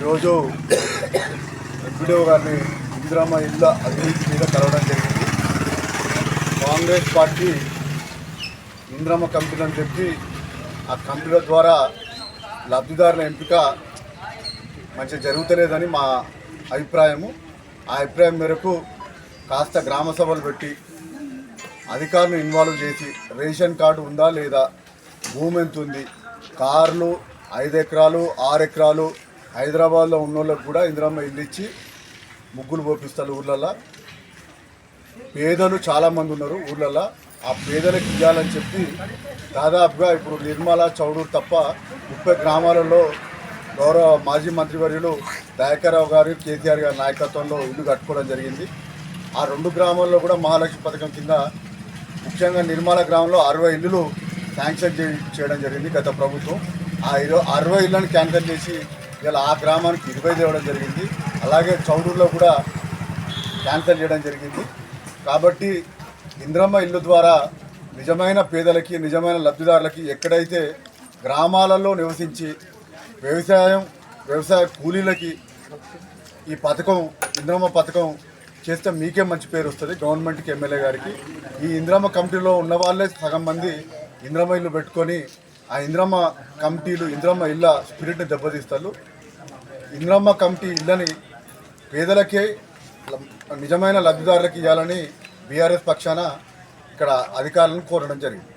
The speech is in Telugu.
ఈరోజు ఎంపీడీఓ గారిని ఇందిరామ ఇళ్ళ అభివృద్ధి మీద కలవడం జరిగింది. కాంగ్రెస్ పార్టీ ఇందిరామ కమిటీలు అని చెప్పి ఆ కమిటీల ద్వారా లబ్ధిదారుల ఎంపిక మంచిగా జరుగుతలేదని మా అభిప్రాయము. ఆ అభిప్రాయం మేరకు కాస్త గ్రామ సభలు పెట్టి అధికారులను ఇన్వాల్వ్ చేసి రేషన్ కార్డు ఉందా లేదా భూమి ఎంత ఉంది కార్లు ఐదు ఎకరాలు ఆరు ఎకరాలు హైదరాబాద్లో ఉన్న వాళ్ళకి కూడా ఇందిరమ్మ ఇల్లు ఇచ్చి ముగ్గులు పోపిస్తారు ఊర్లల్లో. పేదలు చాలామంది ఉన్నారు ఊర్లల్లో. ఆ పేదలకు ఇవ్వాలని చెప్పి దాదాపుగా ఇప్పుడు నిర్మల చౌడూరు తప్ప ముప్పై గ్రామాలలో గౌరవ మాజీ మంత్రివర్యులు దయాకర్రావు గారు కేసీఆర్ గారి నాయకత్వంలో ఇల్లు కట్టుకోవడం జరిగింది. ఆ రెండు గ్రామాల్లో కూడా మహాలక్ష్మి పథకం కింద ముఖ్యంగా నిర్మల గ్రామంలో అరవై ఇల్లులు శాంక్షన్ చేయడం జరిగింది గత ప్రభుత్వం. ఆ ఇరవై అరవై ఇళ్ళను క్యాన్సల్ చేసి ఇలా ఆ గ్రామానికి ఇరవై తేవడం జరిగింది. అలాగే చౌడూరులో కూడా క్యాన్సల్ చేయడం జరిగింది. కాబట్టి ఇంద్రమ్మ ఇల్లు ద్వారా నిజమైన పేదలకి నిజమైన లబ్ధిదారులకి ఎక్కడైతే గ్రామాలలో నివసించి వ్యవసాయం వ్యవసాయ కూలీలకి ఈ పథకం ఇంద్రమ్మ పథకం చేస్తే మీకే మంచి పేరు వస్తుంది గవర్నమెంట్కి ఎమ్మెల్యే గారికి. ఈ ఇంద్రమ్మ కమిటీలో ఉన్న వాళ్ళే సగం మంది ఇంద్రమ్మ ఇల్లు పెట్టుకొని ఆ ఇంద్రమ్మ కమిటీలు ఇంద్రమ్మ ఇళ్ళ స్పిరిట్ని దెబ్బతీస్తారు. ఇంద్రమ్మ కమిటీ ఇళ్ళని పేదలకే నిజమైన లబ్ధిదారులకు ఇవ్వాలని బీఆర్ఎస్ పక్షాన ఇక్కడ అధికారులను కోరడం జరిగింది.